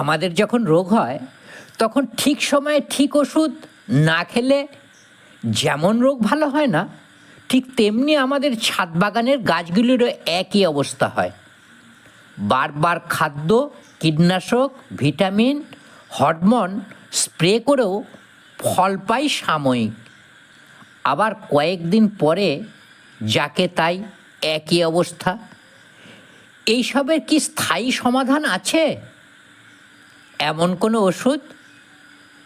আমাদের যখন রোগ হয়, তখন ঠিক সময়ে ঠিক ওষুধ না খেলে যেমন রোগ ভালো হয় না, ঠিক তেমনি আমাদের ছাদ বাগানের গাছগুলিরও একই অবস্থা হয়। বারবার খাদ্য, কীটনাশক, ভিটামিন, হরমোন স্প্রে করেও ফল পাই সাময়িক। আবার কয়েকদিন পরে যাকে তাই একই অবস্থা। এইসবের কি স্থায়ী সমাধান আছে? এমন কোনো ওষুধ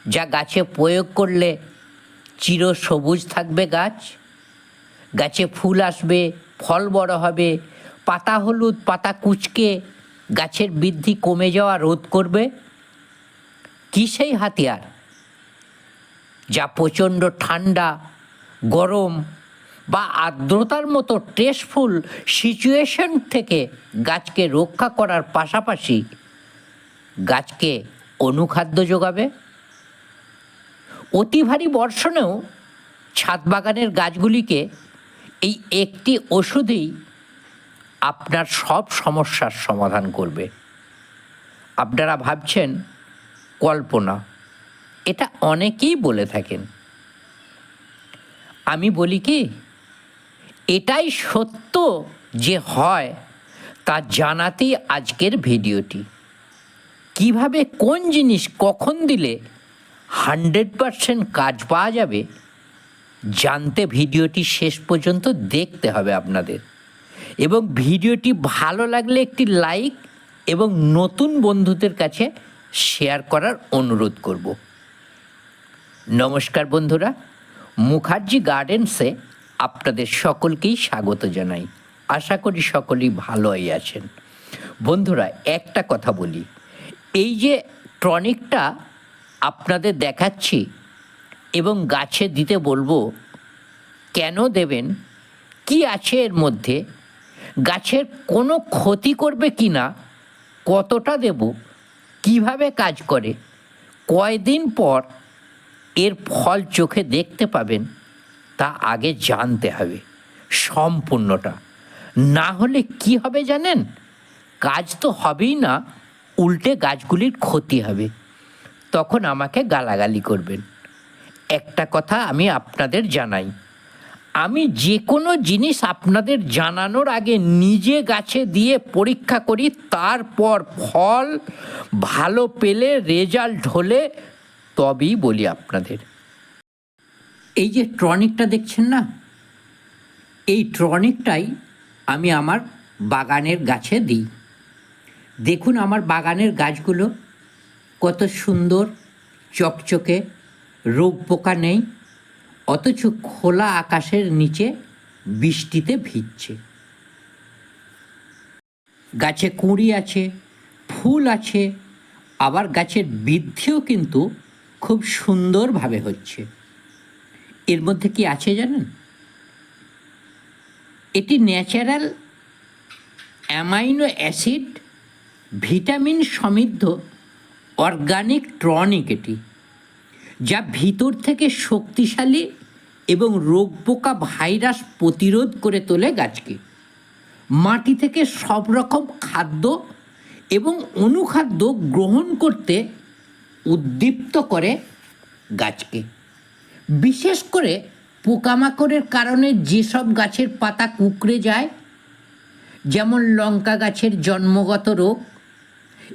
যা গাছে প্রয়োগ করলে চির সবুজ থাকবে গাছ? গাছে ফুল আসবে, ফল বড় হবে, পাতা হলুদ, পাতা কুচকে গাছের বৃদ্ধি কমে যাওয়া রোধ করবে? কী সেই হাতিয়ার যা প্রচণ্ড ঠান্ডা, গরম বা আর্দ্রতার মতো স্ট্রেসফুল সিচুয়েশন থেকে গাছকে রক্ষা করার পাশাপাশি গাছকে অনুখাদ্য যোগাবে। অতি ভারী বর্ষণেও ছাদ বাগানের গাছগুলিকে এই একটি ওষুধেই আপনার সব সমস্যার সমাধান করবে। আপনারা ভাবছেন, কল্পনা, এটা অনেকেই বলে থাকেন। আমি বলি কি, এটাই সত্য যে হয় তা জানাতেই আজকের ভিডিওটি। কীভাবে, কোন জিনিস কখন দিলে হান্ড্রেড পারসেন্ট কাজ পাওয়া যাবে, জানতে ভিডিওটি শেষ পর্যন্ত দেখতে হবে আপনাদের। এবং ভিডিওটি ভালো লাগলে একটি লাইক এবং নতুন বন্ধুদের কাছে শেয়ার করার অনুরোধ করব। নমস্কার বন্ধুরা, মুখার্জি গার্ডেন্সে আপনাদের সকলকেই স্বাগত জানাই। আশা করি সকলেই ভালোই আছেন। বন্ধুরা, একটা কথা বলি। এই যে টনিকটা আপনাদের দেখাচ্ছি এবং গাছে দিতে বলব, কেন দেবেন? কি আছে এর মধ্যে? গাছের কোনো ক্ষতি করবে কি না? কতটা দেব? কীভাবে কাজ করে? কয়দিন পর এর ফল চোখে দেখতে পাবেন, তা আগে জানতে হবে সম্পূর্ণটা। না হলে কি হবে জানেন? কাজ তো হবেই না। উল্টে গাছগুলির ক্ষতি হবে। তখন আমাকে গালাগালি করবেন। একটা কথা আমি আপনাদের জানাই। আমি যে কোনো জিনিস আপনাদের জানানোর আগে নিজে গাছে দিয়ে পরীক্ষা করি, তারপর ফল ভালো পেলে রেজাল্ট হলে তবেই বলি আপনাদের। এই যে ট্রনিকটা দেখছেন না? এই ট্রনিকটাই আমি আমার বাগানের গাছে দিই। দেখুন আমার বাগানের গাছগুলো কত সুন্দর, চকচকে, রোগ পোকা নেই, অথচ খোলা আকাশের নিচে বৃষ্টিতে ভিজছে। গাছে কুঁড়ি আছে, ফুল আছে, আবার গাছের বৃদ্ধিও কিন্তু খুব সুন্দরভাবে হচ্ছে। এর মধ্যে কি আছে জানেন? এটি ন্যাচারাল অ্যামাইনো অ্যাসিড ভিটামিন সমৃদ্ধ অর্গানিক ট্রনিক এটি, যা ভিতর থেকে শক্তিশালী এবং রোগ পোকা ভাইরাস প্রতিরোধ করে তোলে গাছকে। মাটি থেকে সব রকম খাদ্য এবং অনুখাদ্য গ্রহণ করতে উদ্দীপ্ত করে গাছকে। বিশেষ করে পোকামাকড়ের কারণে যেসব গাছের পাতা কুকড়ে যায়, যেমন লঙ্কা গাছের জন্মগত রোগ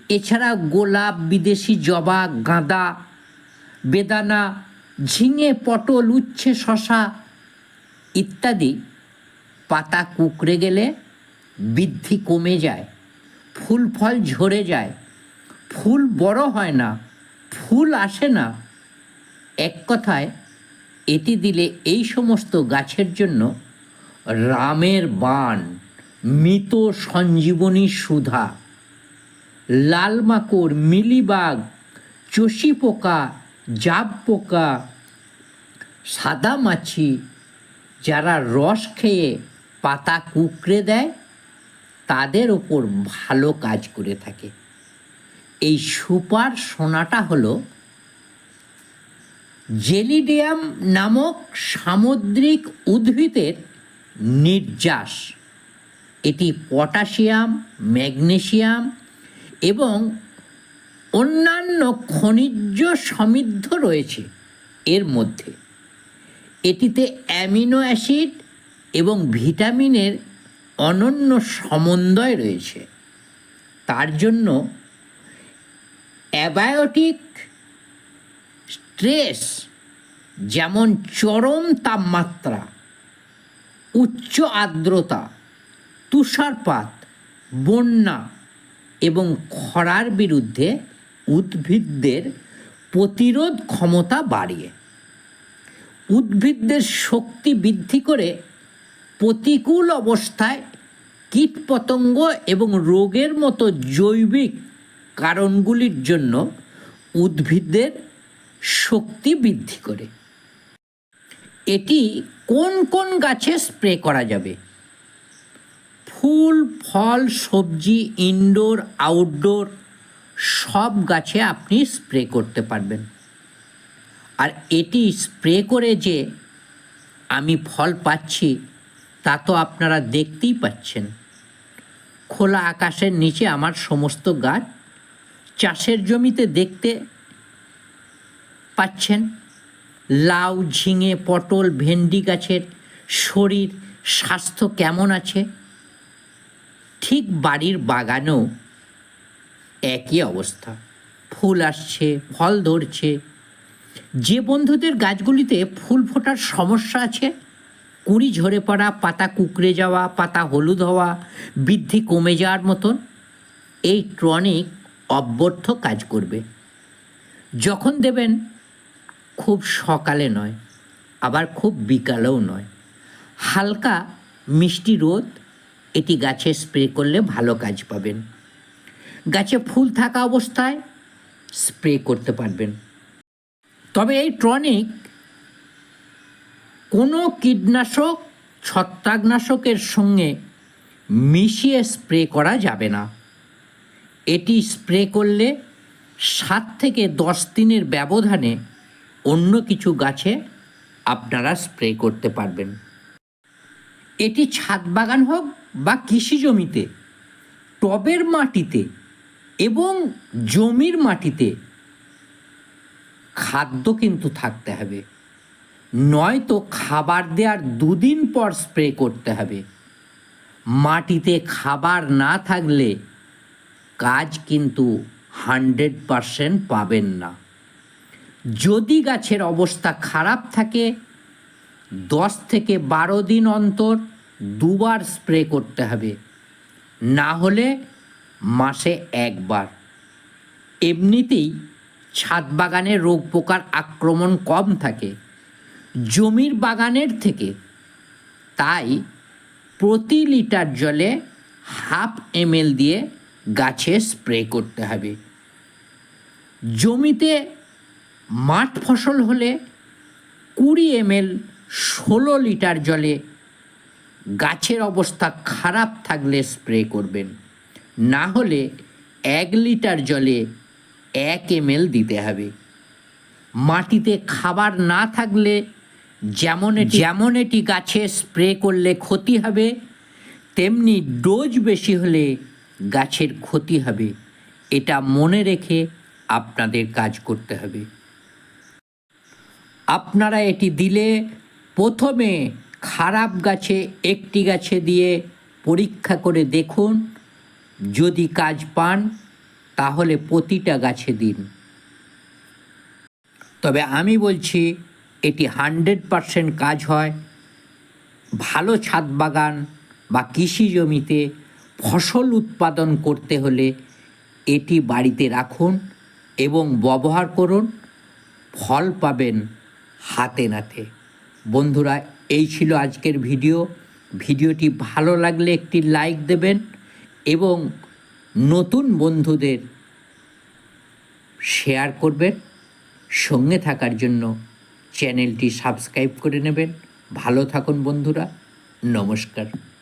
এছাড়া গোলাপ, বিদেশি জবা, গাঁদা, বেদানা, ঝিঙে, পটল, উচ্ছে, শশা ইত্যাদি পাতা কুকড়ে গেলে বৃদ্ধি কমে যায়, ফুল ফল ঝরে যায়। ফুল বড় হয় না, ফুল আসে না। এক কথায়, এটি দিলে এই সমস্ত গাছের জন্য রামের বাণ, মৃত সঞ্জীবনী সুধা। লাল মাকড় মিলিবাগ চষি পোকা জাব পোকা সাদা মাছি যারা রস খেয়ে পাতা কুকড়ে দেয়, তাদের ওপর ভালো কাজ করে থাকে। এই সুপার সোনাটা হলো জেলিডিয়াম নামক সামুদ্রিক উদ্ভিদের নির্যাস। এটি পটাশিয়াম ম্যাগনেসিয়াম এবং অন্যান্য খনিজ সমৃদ্ধ রয়েছে এর মধ্যে। এটিতে অ্যামিনো অ্যাসিড এবং ভিটামিনের অনন্য সমন্বয় রয়েছে। তার জন্য অ্যাবায়োটিক স্ট্রেস যেমন চরম তাপমাত্রা, উচ্চ আর্দ্রতা, তুষারপাত, বন্যা এবং খরার বিরুদ্ধে উদ্ভিদদের প্রতিরোধ ক্ষমতা বাড়িয়ে। উদ্ভিদদের শক্তি বৃদ্ধি করে প্রতিকূল অবস্থায় কীটপতঙ্গ এবং রোগের মতো জৈবিক কারণগুলির জন্য উদ্ভিদদের শক্তি বৃদ্ধি করে। এটি কোন কোন গাছে স্প্রে করা যাবে? ফুল, ফল, সবজি ইনডোর আউটডোর সব গাছে আপনি স্প্রে করতে পারবেন। আর এটি স্প্রে করে যে আমি ফল পাচ্ছি, তা তো আপনারা দেখতেই পাচ্ছেন। খোলা আকাশের নিচে আমার সমস্ত গাছ চাষের জমিতে দেখতে পাচ্ছেন। লাউ, ঝিঙে, পটল, ভেন্ডি গাছের শরীর, স্বাস্থ্য কেমন আছে? ঠিক বাড়ির বাগানেও একই অবস্থা। ফুল আসছে, ফল ধরছে। যে বন্ধুদের গাছগুলিতে ফুল ফোটার সমস্যা আছে, কুড়ি ঝরে পড়া, পাতা কুকড়ে যাওয়া, পাতা হলুদ হওয়া, বৃদ্ধি কমে যাওয়ার মতন এই টনিক অব্যর্থ কাজ করবে। যখন দেবেন, খুব সকালে নয়, আবার খুব বিকালেও নয়। হালকা মিষ্টি রোদ এটি গাছে স্প্রে করলে ভালো কাজ পাবেন। গাছে ফুল থাকা অবস্থায় স্প্রে করতে পারবেন। তবে এই টনিক কোনো কীটনাশক, ছত্রাকনাশকের সঙ্গে মিশিয়ে স্প্রে করা যাবে না। এটি স্প্রে করলে সাত থেকে দশ দিনের ব্যবধানে অন্য কিছু গাছে আপনারা স্প্রে করতে পারবেন। এটি ছাদ বাগান হোক বা কৃষি জমিতে, টবের মাটিতে এবং জমির মাটিতে খাদ্য কিন্তু থাকতে হবে। নয়তো খাবার দেওয়ার দুদিন পর স্প্রে করতে হবে। মাটিতে খাবার না থাকলে কাজ কিন্তু হান্ড্রেড পারসেন্ট পাবেন না। যদি গাছের অবস্থা খারাপ থাকে, দশ থেকে বারো দিন অন্তর দুবার স্প্রে করতে হবে। না হলে মাসে একবার। এমনিতেই ছাদ বাগানে রোগ পোকার আক্রমণ কম থাকে। জমির বাগানের থেকে। তাই প্রতি লিটার জলে হাফ এমএল দিয়ে গাছে স্প্রে করতে হবে। জমিতে মাঠ ফসল হলে কুড়ি এমএল ষোলো লিটার জলে গাছের অবস্থা খারাপ থাকলে স্প্রে করবেন। না হলে এক লিটার জলে এক এমএল দিতে হবে। মাটিতে খাবার না থাকলে যেমন যেমন এটি গাছে স্প্রে করলে ক্ষতি হবে, তেমনি ডোজ বেশি হলে গাছের ক্ষতি হবে। এটা মনে রেখে আপনাদের কাজ করতে হবে। আপনারা এটি দিলে প্রথমে খারাপ গাছে একটি গাছে দিয়ে পরীক্ষা করে দেখুন, যদি কাজ পান, তাহলে প্রতিটা গাছে দিন। তবে আমি বলছি, এটি হান্ড্রেড পারসেন্ট কাজ হয়। ভালো ছাদ বাগান বা কৃষি জমিতে ফসল উৎপাদন করতে হলে এটি বাড়িতে রাখুন এবং ব্যবহার করুন। ফল পাবেন হাতে নাতে। বন্ধুরা এই ছিল আজকের ভিডিও। ভিডিওটি ভালো লাগলে একটি লাইক দেবেন এবং নতুন বন্ধুদের শেয়ার করবেন। সঙ্গে থাকার জন্য চ্যানেলটি সাবস্ক্রাইব করে নেবেন। ভালো থাকুন বন্ধুরা। নমস্কার।